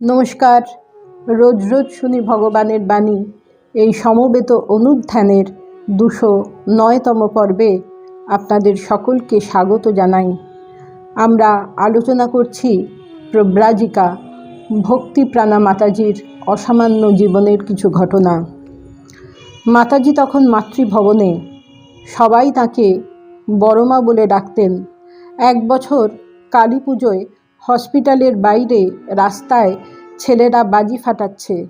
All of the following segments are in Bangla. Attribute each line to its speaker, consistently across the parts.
Speaker 1: নমস্কার। রোজ রোজ শুনি ভগবানের বাণী। এই সমবেত অনুধ্যানের দুশো নয়তম পর্বে আপনাদের সকলকে স্বাগত জানাই। আমরা আলোচনা করছি প্রব্রাজিকা ভক্তিপ্রাণা মাতাজির অসামান্য জীবনের কিছু ঘটনা। মাতাজি তখন মাতৃভবনে সবাই তাকে বড়মা বলে ডাকতেন। এক বছর কালী পুজোয় হসপিটালের বাইরে রাস্তায় ছেলেরা বাজি ফাটাচ্ছে।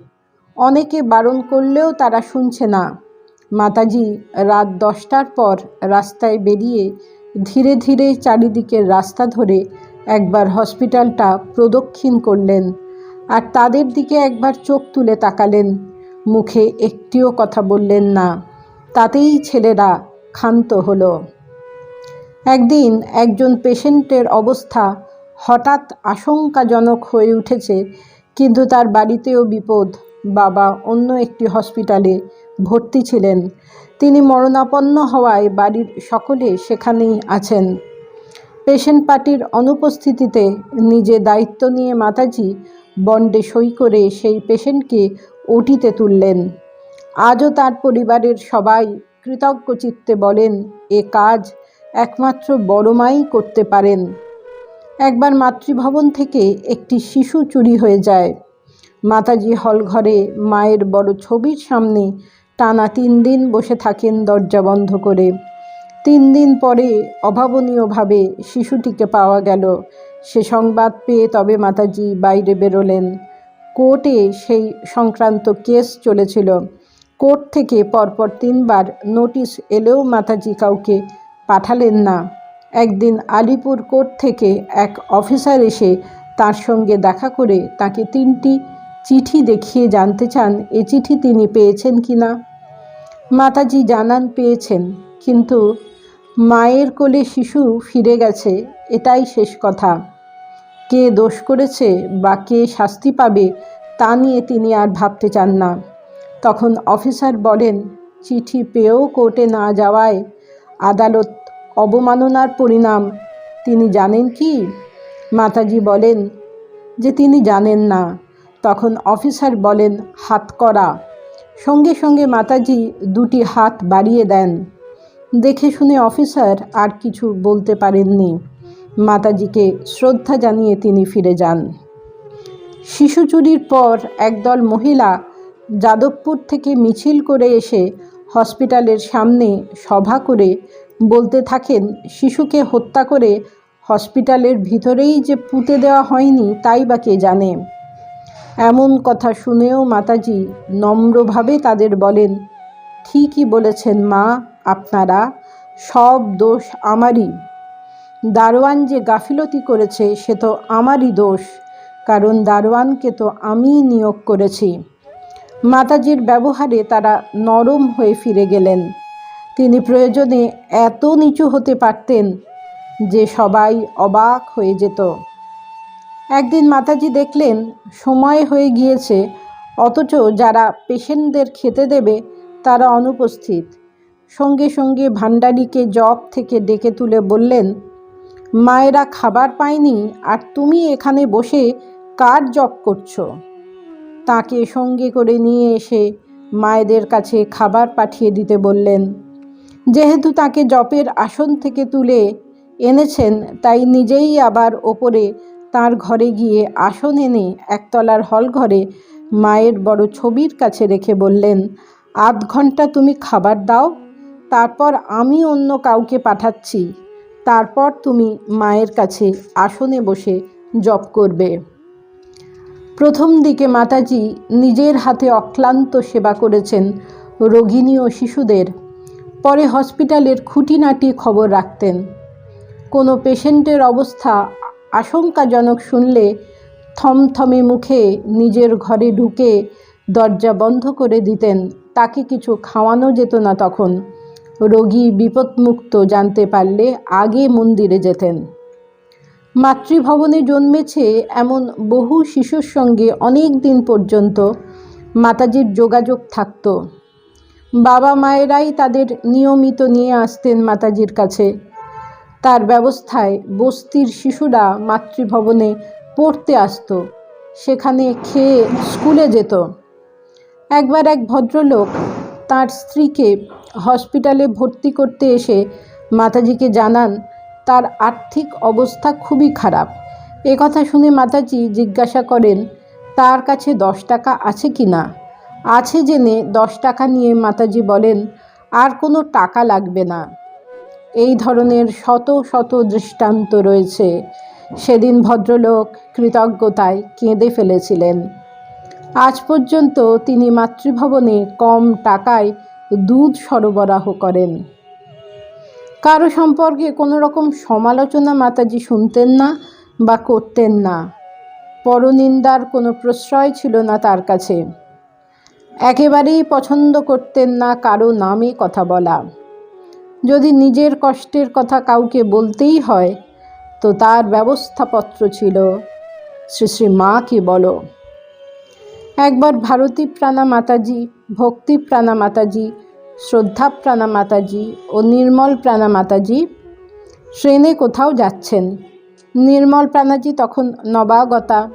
Speaker 1: অনেকে বারণ করলেও তারা শুনছে না। মাতাজি রাত দশটার পর রাস্তায় বেরিয়ে ধীরে ধীরে চারিদিকের রাস্তা ধরে একবার হসপিটালটা প্রদক্ষিণ করলেন আর তাদের দিকে একবার চোখ তুলে তাকালেন। মুখে একটিও কথা বললেন না। তাতেই ছেলেরা ক্ষান্ত হলো। একদিন একজন পেশেন্টের অবস্থা হঠাৎ আশঙ্কাজনক হয়ে উঠেছে, কিন্তু তার বাড়িতেও বিপদ। বাবা অন্য একটি হসপিটালে ভর্তি ছিলেন। তিনি মরণাপন্ন হওয়ায় বাড়ির সকলে সেখানেই আছেন। পেশেন্ট পার্টির অনুপস্থিতিতে নিজে দায়িত্ব নিয়ে মাতাজি বন্ডে সই করে সেই পেশেন্টকে ওটিতে তুললেন। আজও তার পরিবারের সবাই কৃতজ্ঞ চিত্তে বলেন, এ কাজ একমাত্র বড় মাই করতে পারেন। একবার মাতৃভবন থেকে একটি শিশু চুরি হয়ে যায়। মাতাজি হল ঘরে মায়ের বড় ছবির সামনে টানা তিন দিন বসে থাকেন দরজা বন্ধ করে। তিন দিন পরে অভাবনীয়ভাবে শিশুটিকে পাওয়া গেল। সে সংবাদ পেয়ে তবে মাতাজি বাইরে বেরোলেন। কোর্টে সেই সংক্রান্ত কেস চলেছিল। কোর্ট থেকে পরপর তিনবার নোটিশ এলেও মাতাজি কাউকে পাঠালেন না। একদিন আলিপুর কোর্ট থেকে এক অফিসার এসে তার সঙ্গে দেখা করে তাকে তিনটি চিঠি দেখিয়ে জানতে চান, এ চিঠি তিনি পেয়েছেন কি না? মাতাজি জানান, পেয়েছেন। কিন্তু মায়ের কোলে শিশু ফিরে গেছে, এটাই শেষ কথা। কে দোষ করেছে বা কে শাস্তি পাবে, তা নিয়ে তিনি আর ভাবতে চান না। তখন অফিসার বলেন, চিঠি পেয়েও কোর্টে না যাওয়ায় আদালত অবমাননার পরিণাম। তিনি জানেন কি? মাতাজি বলেন যে তিনি জানেন না। তখন অফিসার বলেন, হাত করা। সঙ্গে সঙ্গে মাতাজি দুটি হাত বাড়িয়ে দেন। দেখে শুনে অফিসার আর কিছু বলতে পারেননি। মাতাজিকে শ্রদ্ধা জানিয়ে তিনি ফিরে যান। শিশু চুরির পর একদল মহিলা যাদবপুর থেকে মিছিল করে এসে হসপিটালের সামনে সভা করে বলতে থাকেন, শিশুকে হত্যা করে হসপিটালের ভিতরেই যে পুঁতে দেওয়া হয়নি তাই বা কে জানে। এমন কথা শুনেও মাতাজি নম্রভাবে তাদের বলেন, ঠিকই বলেছেন মা, আপনারা সব দোষ আমারই। দারোয়ান যে গাফিলতি করেছে সে তো আমারই দোষ, কারণ দারোয়ানকে তো আমিই নিয়োগ করেছি। মাতাজির ব্যবহারে তারা নরম হয়ে ফিরে গেলেন। তিনি প্রয়োজনে এত নিচু হতে পারতেন যে সবাই অবাক হয়ে যেত। একদিন মাতাজি দেখলেন, সময় হয়ে গিয়েছে, অথচ যারা পেশেন্টদের খেতে দেবে, তারা অনুপস্থিত। সঙ্গে সঙ্গে ভান্ডারিকে জব থেকে ডেকে তুলে বললেন, মায়েরা খাবার পায়নি, আর তুমি এখানে বসে কার জব করছ? তাকে সঙ্গে করে নিয়ে এসে মায়েদের কাছে খাবার পাঠিয়ে দিতে বললেন। যেহেতু তাকে জপের আসন থেকে তুলে এনেছেন, তাই নিজেই আবার ওপরে তার ঘরে গিয়ে আসন এনে একতলার হল ঘরে মায়ের বড় ছবির কাছে রেখে বললেন, আধ ঘণ্টা তুমি খাবার দাও, তারপর আমি অন্য কাউকে পাঠাচ্ছি। তারপর তুমি মায়ের কাছে আসনে বসে জপ করবে। প্রথম দিকে মাতাজি নিজের হাতে অক্লান্ত সেবা করেছেন রোগিণী ও শিশুদের। পরে হসপিটালের খুঁটিনাটি খবর রাখতেন। কোনো পেশেন্টের অবস্থা আশঙ্কাজনক শুনলে থমথমে মুখে নিজের ঘরে ঢুকে দরজা বন্ধ করে দিতেন। তাকে কিছু খাওয়ানো যেত না তখন। রোগী বিপদমুক্ত জানতে পারলে আগে মন্দিরে যেতেন। মাতৃভবনে জন্মেছে এমন বহু শিশুর সঙ্গে অনেক দিন পর্যন্ত মাতাজির যোগাযোগ থাকত। বাবা মায়েরাই তাদের নিয়মিত নিয়ে আসতেন মাতাজির কাছে। তার ব্যবস্থায় বস্তির শিশুরা মাতৃভবনে পড়তে আসতো, সেখানে খেয়ে স্কুলে যেত। একবার এক ভদ্রলোক তার স্ত্রীকে হসপিটালে ভর্তি করতে এসে মাতাজিকে জানান, তার আর্থিক অবস্থা খুবই খারাপ। কথা শুনে মাতাজি জিজ্ঞাসা করেন, তার কাছে দশ টাকা আছে কি না? আছে জেনে দশ টাকা নিয়ে মাতাজি বলেন, আর কোনো টাকা লাগবে না। এই ধরনের শত শত দৃষ্টান্ত রয়েছে। সেদিন ভদ্রলোক কৃতজ্ঞতায় কেঁদে ফেলেছিলেন। আজ পর্যন্ত তিনি মাতৃভবনে কম টাকায় দুধ সরবরাহ করেন। কারও সম্পর্কে কোনো রকম সমালোচনা মাতাজি শুনতেন না বা করতেন না। পরনিন্দার কোনো প্রশ্রয় ছিল না তার কাছে। একেবারেই পছন্দ করতেন না কারও নামে কথা বলা। যদি নিজের কষ্টের কথা কাউকে বলতেই হয়, তো তার ব্যবস্থাপত্র ছিল, শ্রী শ্রী মাকে বলো। একবার ভারতী প্রাণা মাতাজি, ভক্তি প্রাণা মাতাজি, শ্রদ্ধা প্রাণা মাতাজি ও নির্মল প্রাণা মাতাজি ট্রেনে কোথাও যাচ্ছেন। নির্মল প্রাণাজি তখন নবাগতা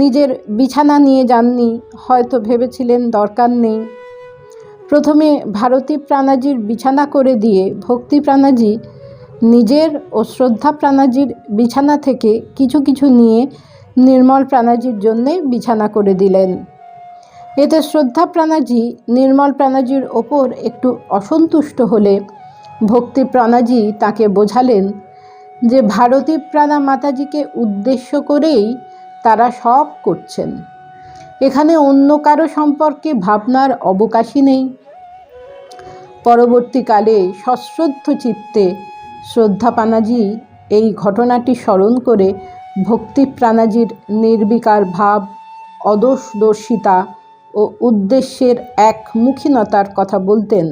Speaker 1: নিজের বিছানা নিয়ে যাননি, হয়তো ভেবেছিলেন দরকার নেই। প্রথমে ভারতী প্রাণাজির বিছানা করে দিয়ে ভক্তি প্রাণাজি, নিজের ও শ্রদ্ধা প্রাণাজির বিছানা থেকে কিছু কিছু নিয়ে নির্মল প্রাণাজির জন্যে বিছানা করে দিলেন। এতে শ্রদ্ধা প্রাণাজি, নির্মল প্রাণাজির ওপর একটু অসন্তুষ্ট হলে ভক্তি প্রাণাজি তাকে বোঝালেন যে ভারতী প্রাণা মাতাজিকে উদ্দেশ্য করেই তারা সব করছেন। এখানে অন্য কারও সম্পর্কে ভাবনার অবকাশই নেই। পরবর্তীকালে সশ্রদ্ধ চিত্তে শ্রদ্ধা পানাজি এই ঘটনাটি স্মরণ করে ভক্তি প্রাণাজির নির্বিকার ভাব, অদোষদর্শিতা ও উদ্দেশ্যের একমুখীনতার কথা বলতেন।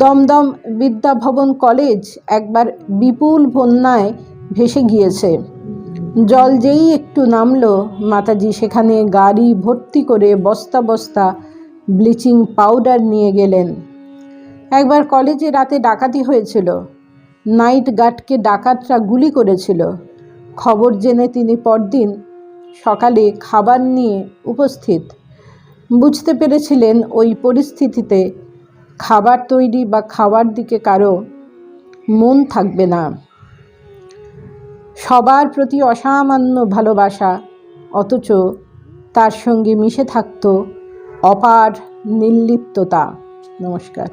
Speaker 1: দমদম বিদ্যাভবন কলেজ একবার বিপুল বন্যায় ভেসে গিয়েছে। জল যেই একটু নামলো, মাতাজি সেখানে গাড়ি ভর্তি করে বস্তা বস্তা ব্লিচিং পাউডার নিয়ে গেলেন। একবার কলেজে রাতে ডাকাতি হয়েছিল। নাইট গার্ডকে ডাকাতরা গুলি করেছিল। খবর জেনে তিনি পরদিন সকালে খাবার নিয়ে উপস্থিত। বুঝতে পেরেছিলেন ওই পরিস্থিতিতে খাবার তৈরি বা খাওয়ার দিকে কারও মন থাকবে না। সবার প্রতি অসামান্য ভালোবাসা অথচ তার সঙ্গে মিশে থাকত অপার নির্লিপ্ততা। নমস্কার।